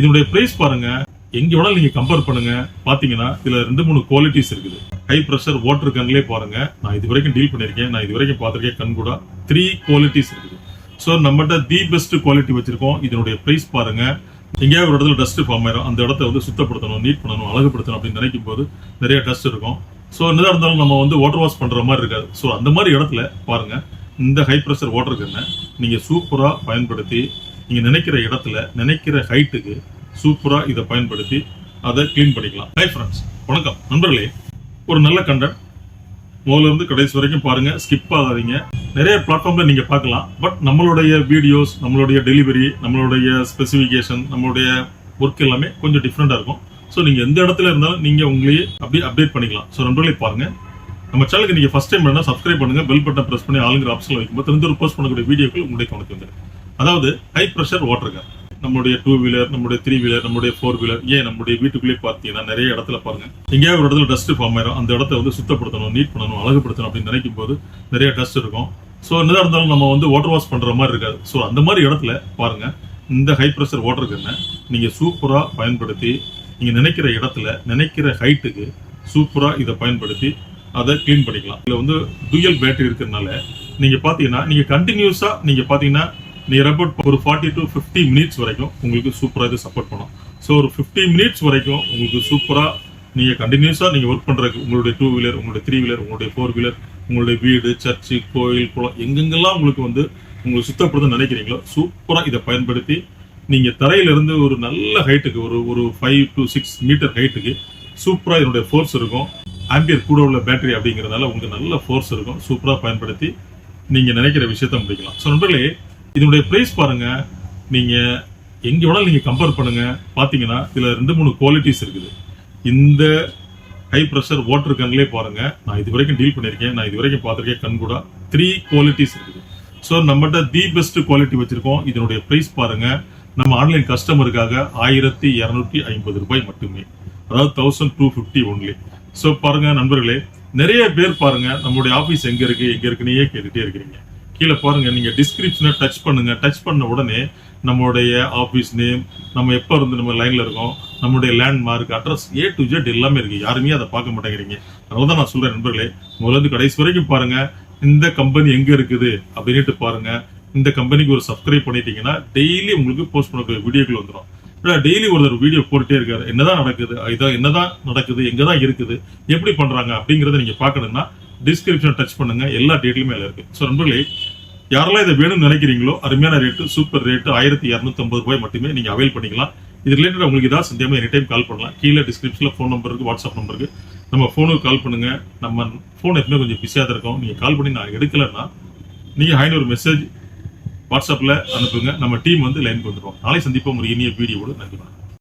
இதனுடைய பிரைஸ் பாருங்க. எங்க வேணாலும் நீங்க கம்பேர் பண்ணுங்க. பாத்தீங்கன்னா இதுல ரெண்டு மூணு குவாலிட்டிஸ் இருக்குது. ஹை ப்ரெஷர் வாட்டர் கன்லே பாருங்க. நான் இது வரைக்கும் டீல் பண்ணிருக்கேன். நான் இது வரைக்கும் பார்த்திருக்கேன் கண் கூட த்ரீ குவாலிட்டிஸ் இருக்குது. ஸோ நம்மகிட்ட தி பெஸ்ட் குவாலிட்டி வச்சிருக்கோம். இதனுடைய பிரைஸ் பாருங்க. எங்கேயாவது ஒரு இடத்துல டஸ்ட் ஃபார்ம் ஆயிரும். அந்த இடத்த வந்து சுத்தப்படுத்தணும் நீட் பண்ணணும் அழகுபடுத்தணும் அப்படின்னு நினைக்கும் போது நிறைய டஸ்ட் இருக்கும். ஸோ என்ன இருந்தாலும் நம்ம வந்து வாட்டர் வாஷ் பண்ற மாதிரி இருக்காது. ஸோ அந்த மாதிரி இடத்துல பாருங்க. இந்த ஹை ப்ரெஷர் வாட்டர் கன்னை நீங்க சூப்பரா பயன்படுத்தி நீங்க நினைக்கிற இடத்துல நினைக்கிற ஹைட்டுக்கு சூப்பரா இதை பயன்படுத்தி அதை க்ளீன் பண்ணிக்கலாம். ஹை ஃப்ரெண்ட்ஸ் வணக்கம். நண்பர்களே ஒரு நல்ல கண்டென்ட் முதல்ல இருந்து கடைசி வரைக்கும் பாருங்க ஸ்கிப் ஆகாதீங்க. நிறைய பிளாட்ஃபார்மில் நீங்க பார்க்கலாம். பட் நம்மளுடைய வீடியோஸ் நம்மளுடைய டெலிவரி நம்மளுடைய ஸ்பெசிஃபிகேஷன் நம்மளுடைய ஒர்க் எல்லாமே கொஞ்சம் டிஃப்ரெண்டா இருக்கும். ஸோ நீங்க எந்த இடத்துல இருந்தாலும் நீங்க உங்களையே அப்படியே அப்டேட் பண்ணிக்கலாம். ஸோ நண்பர்களே பாருங்க. நம்ம சேனலுக்கு நீங்கள் ஃபஸ்ட் டைம் வேணால் சப்ஸ்கிரைப் பண்ணுங்க. பெல் பட்டன் ப்ரெஸ் பண்ணி ஆளுங்கிற ஆப்ஷனில் வைக்கும்போது திரும்ப ஒரு போஸ்ட் பண்ணக்கூடிய வீடியோக்கள் உங்களுக்கு கவனத்துக்கு வந்துடும். அதாவது ஹை ப்ரெஷர் வாட்டர் கேன் நம்மளுடைய டூ வீலர் நம்மளுடைய த்ரீ வீலர் நம்மளுடைய ஃபோர் வீலர் ஏன் நம்மளுடைய வீட்டுக்குள்ளேயே பார்த்தீங்கன்னா நிறைய இடத்துல பாருங்க. எங்கேயாவது ஒரு இடத்துல டஸ்ட் ஃபார்ம் ஆயிரும். அந்த இடத்த வந்து சுத்தப்படுத்தணும் நீட் பண்ணணும் அழகுபடுத்தணும் அப்படின்னு நினைக்கும் போது நிறைய டஸ்ட் இருக்கும். ஸோ என்னதான் இருந்தாலும் நம்ம வந்து வாட்டர் வாஷ் பண்ணுற மாதிரி இருக்காது. ஸோ அந்த மாதிரி இடத்துல பாருங்க இந்த ஹை ப்ரெஷர் வாட்டர் கன்னை நீங்கள் சூப்பராக பயன்படுத்தி நீங்கள் நினைக்கிற இடத்துல நினைக்கிற ஹைட்டுக்கு சூப்பராக இதை பயன்படுத்தி அதை க்ளீன் பண்ணிக்கலாம். இதில் வந்து துயல் பேட்டரி இருக்கிறதுனால நீங்கள் பார்த்தீங்கன்னா நீங்கள் கண்டினியூஸாக நீங்கள் பார்த்தீங்கன்னா நியர் அபவுட் ஒரு ஃபார்ட்டி டு ஃபிஃப்டி மினிட்ஸ் வரைக்கும் உங்களுக்கு சூப்பராக இது சப்போர்ட் பண்ணும். ஸோ ஒரு ஃபிஃப்டி மினிட்ஸ் வரைக்கும் உங்களுக்கு சூப்பராக நீங்கள் கண்டினியூஸாக நீங்கள் ஒர்க் பண்ணுறதுக்கு உங்களுடைய டூ வீலர் உங்களுடைய த்ரீ வீலர் உங்களுடைய ஃபோர் வீலர் உங்களுடைய வீடு சர்ச்சு கோயில் குளம் எங்கெங்கெல்லாம் உங்களுக்கு வந்து உங்களுக்கு சுத்தப்படுத்த நினைக்கிறீங்களோ சூப்பராக இதை பயன்படுத்தி நீங்கள் தரையிலிருந்து ஒரு நல்ல ஹைட்டுக்கு ஒரு ஒரு ஃபைவ் டு சிக்ஸ் மீட்டர் ஹைட்டுக்கு சூப்பராக இதனுடைய ஃபோர்ஸ் இருக்கும். ஆம்பியர் கூட உள்ள பேட்டரி அப்படிங்கறதுனால உங்களுக்கு நல்ல ஃபோர்ஸ் இருக்கும். சூப்பராக பயன்படுத்தி நீங்கள் நினைக்கிற விஷயத்த முடிக்கலாம். ஸோ நண்பர்களே இதனுடைய பிரைஸ் பாருங்க. நீங்க எங்க வேணாலும் நீங்க கம்பேர் பண்ணுங்க. பாத்தீங்கன்னா இதுல ரெண்டு மூணு குவாலிட்டிஸ் இருக்குது. இந்த ஹை ப்ரெஷர் வாட்டர் கன்லே பாருங்க. நான் இது வரைக்கும் டீல் பண்ணிருக்கேன் நான் இது வரைக்கும் பார்த்திருக்கேன். கண் கூட த்ரீ குவாலிட்டிஸ் இருக்குது. ஸோ நம்மகிட்ட தி பெஸ்ட் குவாலிட்டி வச்சிருக்கோம். இதனுடைய பிரைஸ் பாருங்க. நம்ம ஆன்லைன் கஸ்டமருக்காக ஆயிரத்தி இரநூத்தி ஐம்பது ரூபாய் மட்டுமே. அதாவது thousand two fifty only so பாருங்க நண்பர்களே நிறைய பேர் பாருங்க. நம்மளுடைய ஆஃபீஸ் எங்க இருக்கு எங்க இருக்குன்னே கேட்டுட்டே இருக்கிறீங்க. கீழே பாருங்க நீங்க டிஸ்கிரிப்ஷனை டச் பண்ணுங்க. டச் பண்ண உடனே நம்மளுடைய ஆஃபீஸ் நேம் நம்ம எப்போ இருந்து நம்ம லைனில் இருக்கோம் நம்மளுடைய landmark address A to Z எல்லாமே இருக்குது யாருமே அதை பார்க்க மாட்டேங்கிறீங்க. அதனால தான் நான் சொல்கிறேன் நண்பர்களே முதல்ல கடைசி வரைக்கும் பாருங்க இந்த கம்பெனி எங்கே இருக்குது அப்படின்ட்டு பாருங்க. இந்த கம்பெனிக்கு ஒரு சப்ஸ்கிரைப் பண்ணிட்டீங்கன்னா டெய்லி உங்களுக்கு போஸ்ட் பண்ணக்கூடிய வீடியோக்கள் வந்துடும் டெய்லி ஒருத்தர் வீடியோ போட்டுட்டே இருக்காரு. என்னதான் நடக்குது? இதான் என்னதான் நடக்குது? எங்கே தான் இருக்குது? எப்படி பண்ணுறாங்க அப்படிங்கிறத நீங்கள் பார்க்கணுன்னா டிஸ்கிரிப்ஷன் டச் பண்ணுங்க. எல்லா டீட்டெயிலுமே அதில் இருக்கு. ஸோ நண்பர்களே யாரெல்லாம் இதை வேணும்னு நினைக்கிறீங்களோ அருமையான ரேட்டு சூப்பர் ரேட்டு ஆயிரத்தி இரநூத்தி ஐம்பது ரூபாய் மட்டுமே நீங்க அவைல் பண்ணிக்கலாம். இது ரிலேட்டட் உங்களுக்கு ஏதாவது சந்தேகம் எனி டைம் கால் பண்ணலாம். கீழே டிஸ்கிரிப்ஷன்ல ஃபோன் நம்பர் இருக்கு வாட்ஸ்அப் நம்பர் இருக்கு. நம்ம ஃபோனுக்கு கால் பண்ணுங்க. நம்ம ஃபோன் எப்பவுமே கொஞ்சம் பிஸியாக தான் இருக்கும். நீங்க கால் பண்ணி நான் எடுக்கலைன்னா நீங்க ஹைன் ஒரு மெசேஜ் வாட்ஸ்அப்பில் அனுப்புங்க. நம்ம டீம் வந்து லைனுக்கு வந்துருவோம். நாளை சந்திப்போம் ஒரு இனிய வீடியோவோடு. நன்றி